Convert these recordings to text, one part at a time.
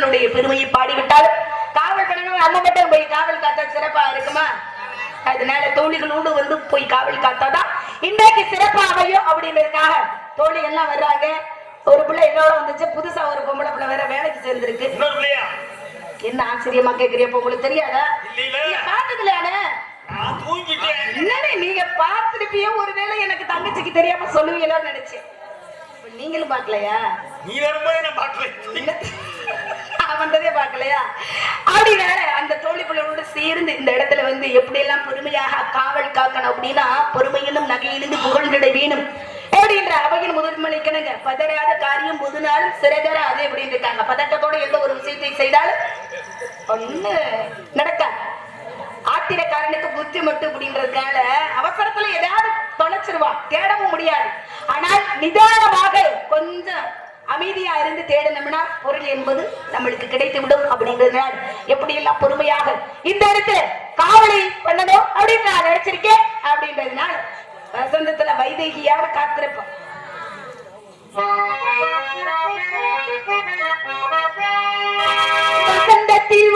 பெருமையை பாடிவிட்டாலும் காவல் பண்ணணும் நம்ம மட்டும் போய் காவல் காத்தா சிறப்பா இருக்குமா? அதனால தோழிகளோடு வந்து போய் காவல் காத்தாதான் இன்றைக்கு சிறப்பா அமையும் அப்படின்றதுக்காக தோழி எல்லாம் வர்றாங்க. ஒரு பிள்ளை என்னோட வந்துச்சு. புதுசா ஒரு பொம்பளை பிள்ளை வேற வேலைக்கு சேர்ந்திருக்கு. என்ன ஆச்சரியமா கேக்குறிய உங்களுக்கு தெரியாதா? இல்லையில. நீங்க பார்த்திருப்பிய ஒருவேளை எனக்கு தங்கச்சிக்கு தெரியாம சொல்லுவீங்களோன்னு நினைச்சேன். நீங்களும் பார்க்கலையா? நீ வரும்போது நான் பார்க்கல. என்ன? நான் வந்ததே பார்க்கலையா? அப்படினால அந்த தோழி பிள்ளைகளோடு சேர்ந்து இந்த இடத்துல வந்து எப்படி எல்லாம் பொறுமையாக காவல் காக்கணும் அப்படின்னா பொறுமையிலும் நகையிலிருந்து புகழ்ந்திட வேணும். அப்படின்ற அவையின் முதன்மளிக்கணுங்க பதறாத காரியம் முது சிறகர சிறைதர அது அப்படின்னு இருக்காங்க பதட்டத்தோட எந்த ஒரு விஷயத்தை செய்தாலும் ஒண்ணு நடக்காது. ஆத்திரக்காரனுக்கு புத்தி மட்டும் அப்படின்றதுனால அவசரத்துல ஏதாவது தொலைச்சிருவான். தேடவும் முடியாது. ஆனால் நிதானமாக கொஞ்சம் அமைதியா இருந்து தேடணும்னா பொருள் என்பது நம்மளுக்கு கிடைத்து விடும் அப்படின்றதுனால எப்படி எல்லாம் பொறுமையாக இந்த இடத்துல காவலை பண்ணணும் அப்படின்னு நான் நினைச்சிருக்கேன் அப்படின்றதுனால வசந்தத்துல வைதேகியாக காத்திருப்போம். வசந்தத்தில்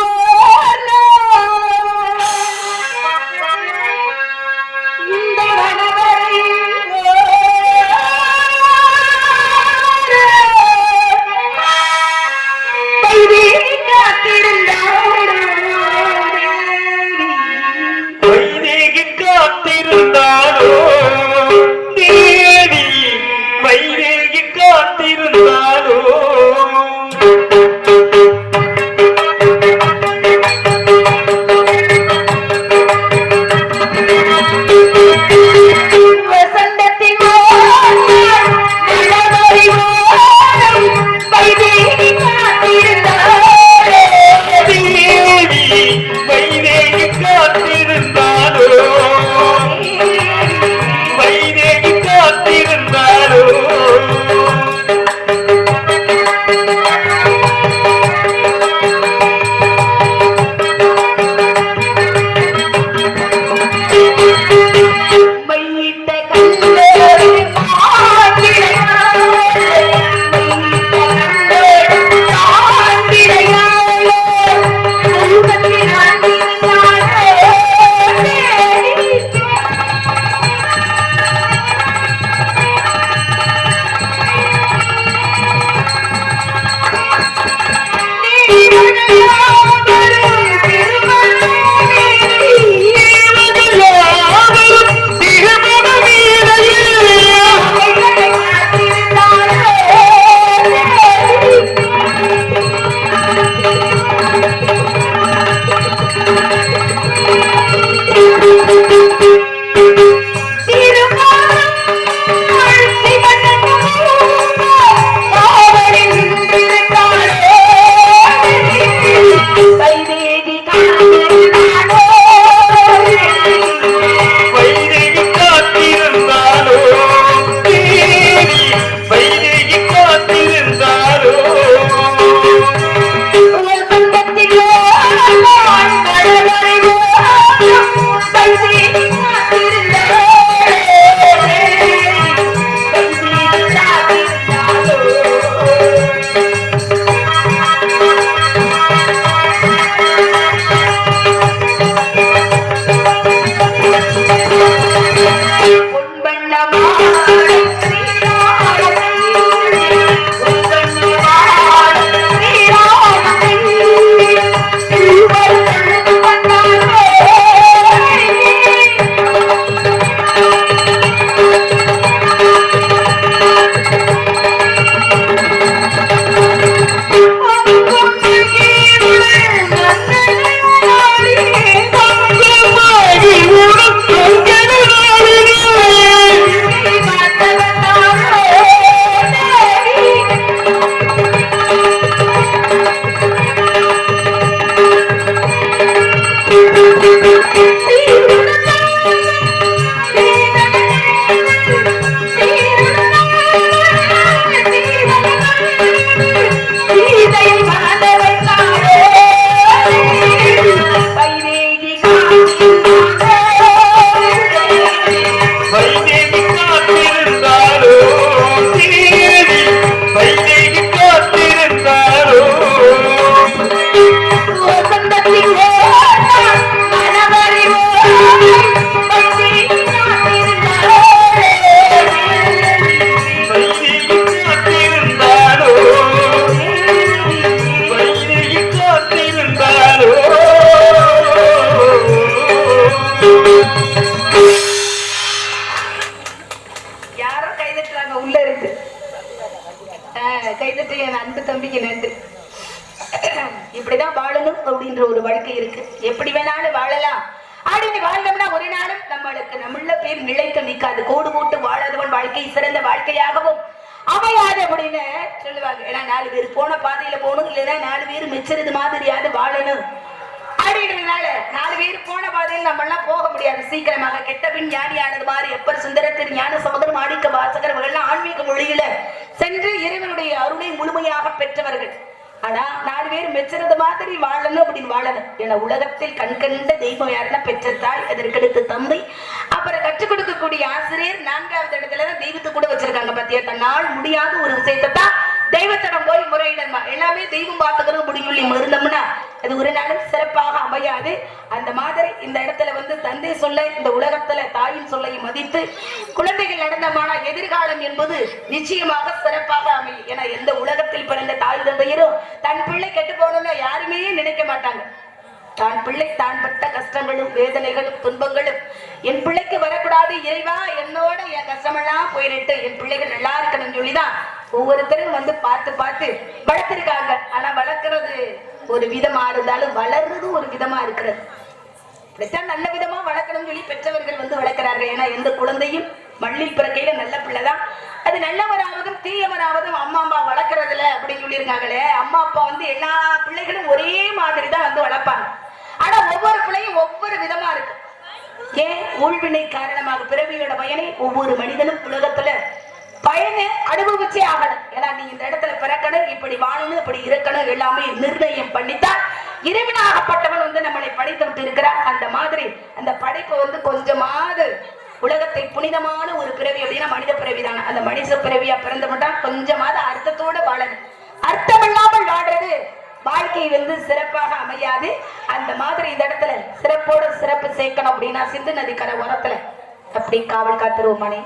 இப்படிதான் வாழணும் அப்படின்ற ஒரு வாழ்க்கை இருக்கு. எப்படி வேணாலும் வாழலாம். அப்படின்னு வாழ்ந்தோம்னா ஒரு நாளும் நம்மளுக்கு நம்மள பேர் நிலைத்து நிக்காது கோடு போட்டு வாழாதவன் வாழ்க்கை சிறந்த வாழ்க்கையாகவும் அமையாது அப்படின்னு சொல்லுவாங்க. ஏன்னா நாலு பேர் போன பாதையில போகணும். இல்லைன்னா நாலு பேர் மிச்சறது மாதிரியாவது வாழணும். அப்படின்றதுனால நாலு பேர் போன பாதையில் நம்ம எல்லாம் போக முடியாது. சீக்கிரமாக கெட்ட பின் ஞானியானது மாதிரி எப்பர் சுந்தரத்தின் ஞான சமுதரம் மாணிக்க வாசகர் இவர்கள்லாம் ஆன்மீக மொழியில சென்று இறைவனுடைய அருளை முழுமையாக பெற்றவர்கள். ஆனா நாலு பேர் மெச்சறது மாதிரி வாழணும் அப்படின்னு வாழணும். என உலகத்தில் கண் கண்ட தெய்வம் யாருன்னா பெற்ற தாய் அதற்கடுத்து தந்தை. அப்புறம் கற்றுக் கொடுக்கக்கூடிய ஆசிரியர் நான்காவது இடத்துல தான் தெய்வத்தை கூட வச்சிருக்காங்க பாத்தியா? தன்னால் முடியாத ஒரு விஷயத்தை தான் தெய்வத்திடம் போய் முறையிடமா எல்லாமே தெய்வம் பார்த்துக்கிறது முடியும் மருந்தம்னா அது ஒரு நாளும் சிறப்பாக அமையாது. அந்த மாதிரி இந்த இடத்துல வந்து தந்தை சொல்ல இந்த உலகத்துல தாயின் சொல்லை மதித்து குழந்தைகள் நடந்தமான எதிர்காலம் என்பது நிச்சயமாக சிறப்பாக அமையும். ஏன்னா எந்த உலகத்தில் பிறந்த தாய் தந்தையரும் தன் பிள்ளை கெட்டு போகணும்னு யாருமே நினைக்க மாட்டாங்க. தான் பிள்ளை தான் பட்ட கஷ்டங்களும் வேதனைகளும் துன்பங்களும் என் பிள்ளைக்கு வரக்கூடாது இறைவா என்னோட என் கஷ்டமெல்லாம் போயிட்டு என் பிள்ளைகள் நல்லா இருக்கணும்னு சொல்லிதான் ஒவ்வொருத்தரும் வந்து பார்த்து பார்த்து வளர்த்திருக்காங்க. ஆனா வளர்க்கறது ஒரு விதமா இருந்தாலும் வளர்றதும் ஒரு விதமா இருக்கிறது. இப்படித்தான் நல்ல விதமா வளர்க்கணும்னு சொல்லி பெற்றவர்கள் வந்து வளர்க்கிறார்கள். ஏன்னா எந்த குழந்தையும் மண்ணில் பிறக்கையில நல்ல பிள்ளைதான். அது நல்லவராவதும் தீயவராவதும் அம்மா அம்மா வளர்க்கறதுல அப்படின்னு சொல்லியிருக்காங்களே அம்மா அப்பா வந்து எல்லா பிள்ளைகளும் ஒரே மாதிரி தான் வந்து வளர்ப்பாங்க. ஆனா ஒவ்வொரு பிள்ளையும் ஒவ்வொரு விதமா இருக்கு. ஏன்? ஊழ்வினை காரணமாக பிறவியோட பயனை ஒவ்வொரு மனிதனும் உலகத்துல பயனை அனுபவிச்சே ஆகணும். ஏன்னா நீ இந்த இடத்துல பிறக்கணும் இப்படி வாழணும் இப்படி இருக்கணும் எல்லாமே நிர்ணயம் பண்ணித்தான் இறைவனாகப்பட்டவன் வந்து நம்மளை படைத்து விட்டு இருக்கிறார் அந்த மாதிரி அந்த படைப்பு வந்து கொஞ்சமாவது உலகத்தை புனிதமான ஒரு பிறவி அப்படின்னா மனித பிறவி தான் அந்த மனித பிறவியா பிறந்து மட்டும் கொஞ்சமாவது அர்த்தத்தோட வாழணும். அர்த்தம் இல்லாமல் வாடுறது வாழ்க்கை வந்து சிறப்பாக அமையாது. அந்த மாதிரி இந்த இடத்துல சிறப்போட சிறப்பு சேர்க்கணும் அப்படின்னா சிந்து நதிக்கரை ஓரத்துல அப்படி காவல் காத்துருவோமானே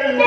எந்த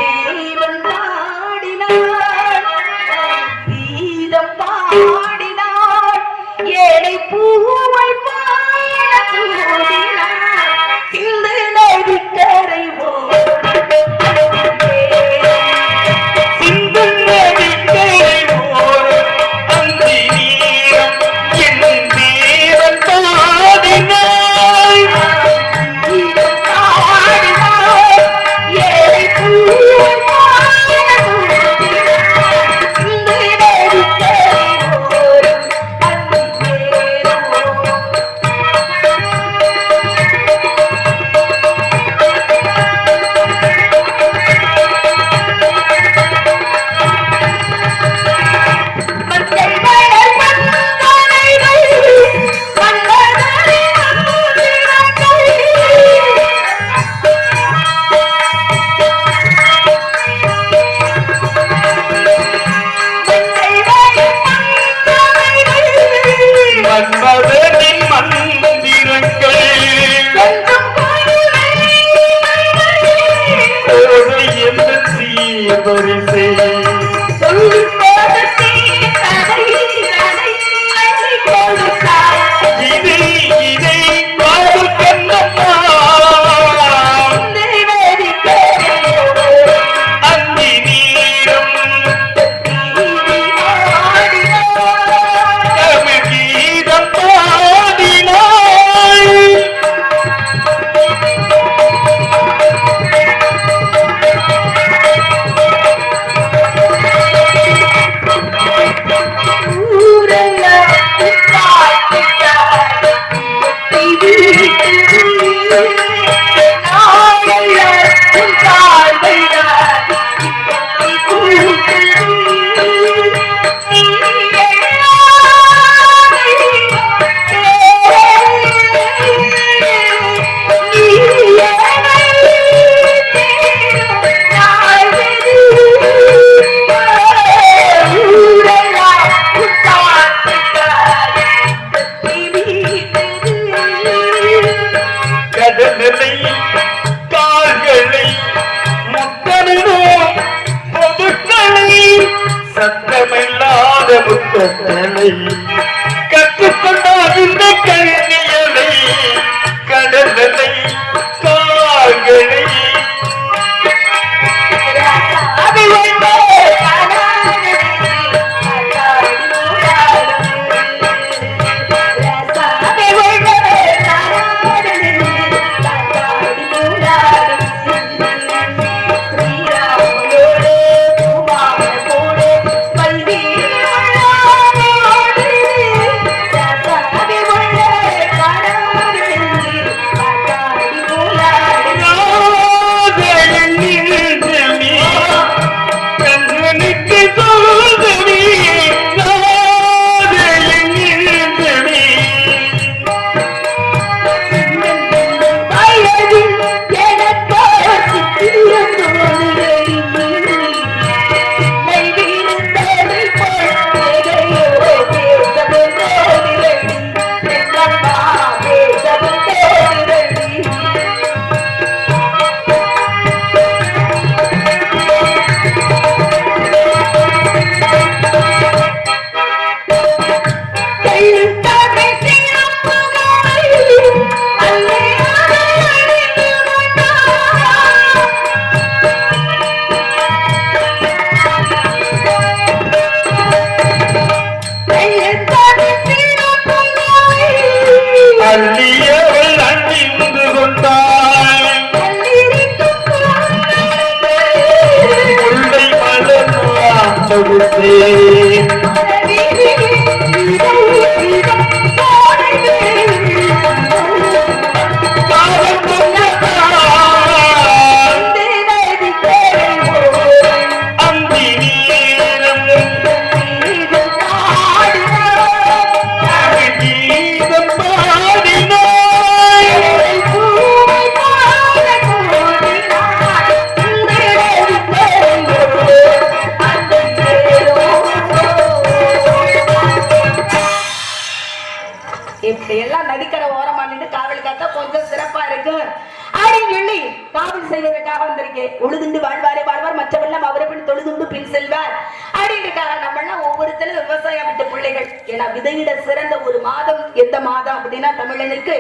எந்த மாதம் அப்படின்னா தமிழனுக்கு?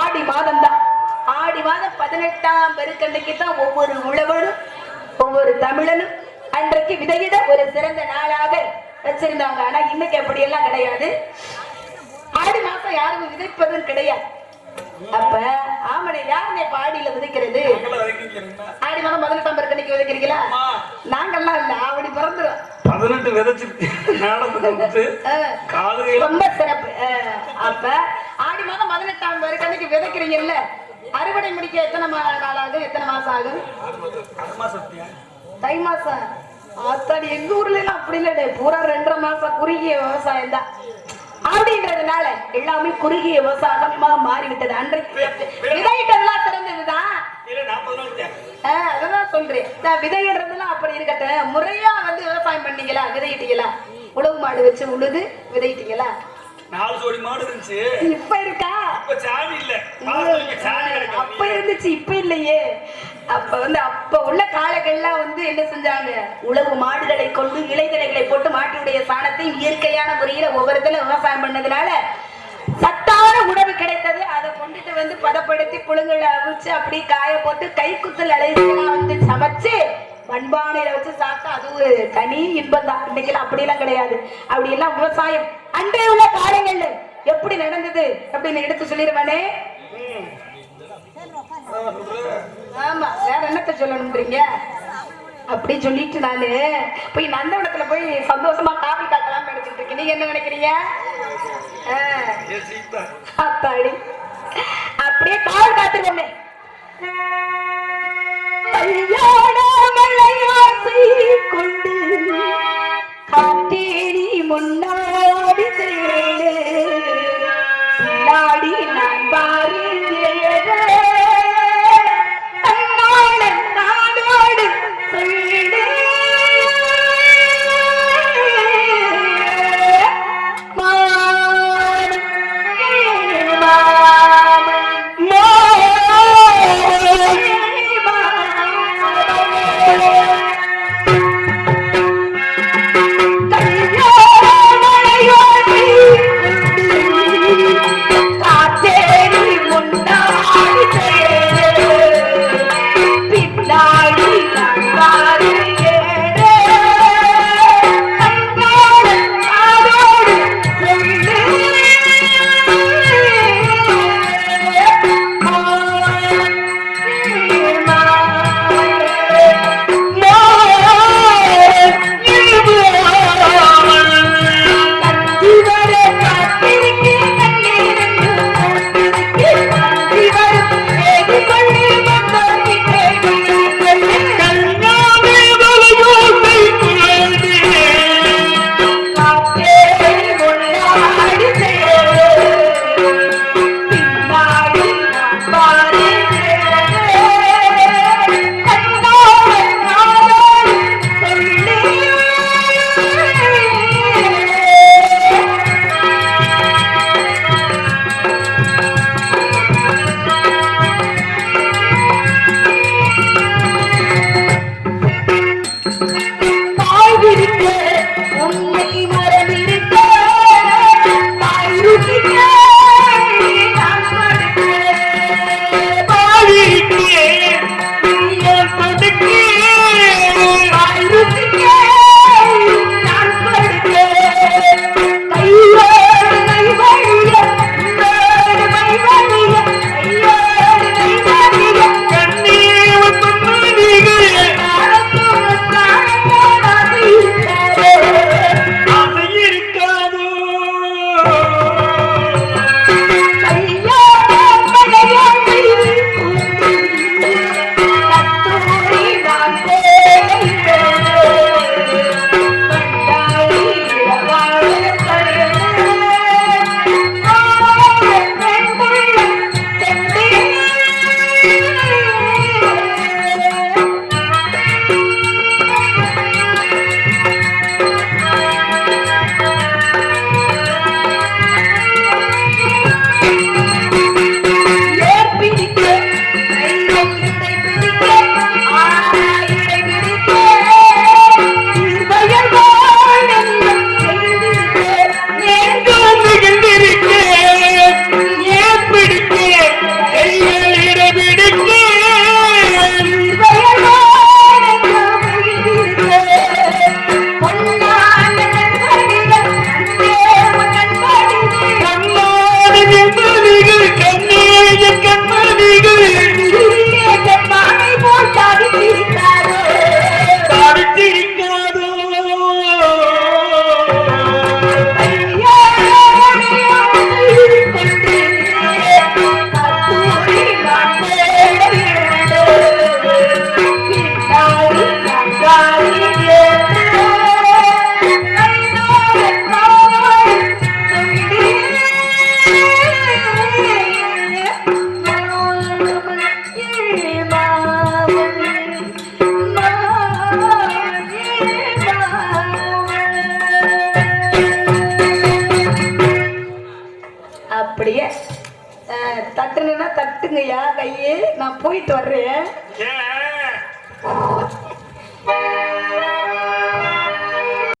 ஆடி மாதம் தான். ஆடி மாதம் பதினெட்டாம் பெருக்கண்டைக்கு தான் ஒவ்வொரு உழவனும் ஒவ்வொரு தமிழனும் அன்றைக்கு விதையிட ஒரு சிறந்த நாளாக வச்சிருந்தாங்க. ஆனா இன்னைக்கு அப்படியெல்லாம் கிடையாது. ஆடி மாசம் யாரும் விதைப்பதும் கிடையாது. அப்ப ஆமனை யாருமே பாடியில விதைக்கிறது ஆடி மாதம் பதினெட்டாம் பெருக்கண்டைக்கு விதைக்கிறீங்களா நாங்கெல்லாம் இல்ல ஆவடி பிறந்துரும். பதினெட்டு காலையில ரொம்ப சிறப்பு. அப்ப ஆடி மாதம் பதினெட்டாம் பெருக்கண்டைக்கு விதைக்கிறீங்கல்ல? அறுவடை முடிக்க எத்தனை மா- நாள் ஆகும்? எத்தனை மாசம் ஆகும் தை மாசம். ஆத்தாடி எங்க ஊர்ல எல்லாம் அப்படி இல்லடே. பூரா ரெண்டரை மாசம் குறுகிய விவசாயம் தான். அப்படின்றதுனால எல்லாமே குறுகிய விவசாயமா மாறிவிட்டது. அன்றைக்கு விதையிட்டதெல்லாம் சிறந்ததுதான். ஆஹ் அததான் சொல்றேன். நான் விதையிடுறதெல்லாம் அப்படி இருக்கட்டும். முறையா வந்து விவசாயம் பண்ணீங்களா? விதையிட்டீங்களா? உழவு மாடு வச்சு உழுது விதையிட்டீங்களா? நாலு ஜோடி மாடு இருந்துச்சு. இப்ப இருக்கா? இப்ப சாணி இல்ல. அப்ப இருந்துச்சு இப்ப இல்லையே. அப்ப வந்து அப்ப உள்ள காலங்கள்லாம் வந்து என்ன செஞ்சாங்க? உழவு மாடுகளை கொண்டு இலைதலைகளை போட்டு மாட்டினுடைய சாணத்தை இயற்கையான முறையில ஒவ்வொருத்தரும் விவசாயம் பண்ணதுனால சத்தான உணவு கிடைத்தது. அதை கொண்டுட்டு வந்து பதப்படுத்தி புழுங்களை அவிச்சு அப்படி காய போட்டு கைக்குத்தல் அழைச்சிலாம் வந்து சமைச்சு மண்பானையில வச்சு சாப்பிட்டா அது ஒரு தனி இன்பம் தான் இன்னைக்கெல்லாம் அப்படியெல்லாம் கிடையாது. அப்படி எல்லாம் விவசாயம் அன்றைய உள்ள காலங்கள்ல எப்படி நடந்தது அப்படின்னு எடுத்து சொல்லிடுவானே? ஆமா வேற என்னத்த சொல்லணும்ன்றீங்க? அப்படி சொல்லிட்டு நானு போய் நந்தவனத்துல போய் சந்தோஷமா காபி காட்டலாம்னு நினைச்சிட்டு இருக்கேன். நீங்க என்ன நினைக்கிறீங்க? ஆ, அத்தாடி. அப்படியே காவல் காத்துருவோமே. கல்யாண கொண்டு காட்டேரி முன்னாடி முன்னாடி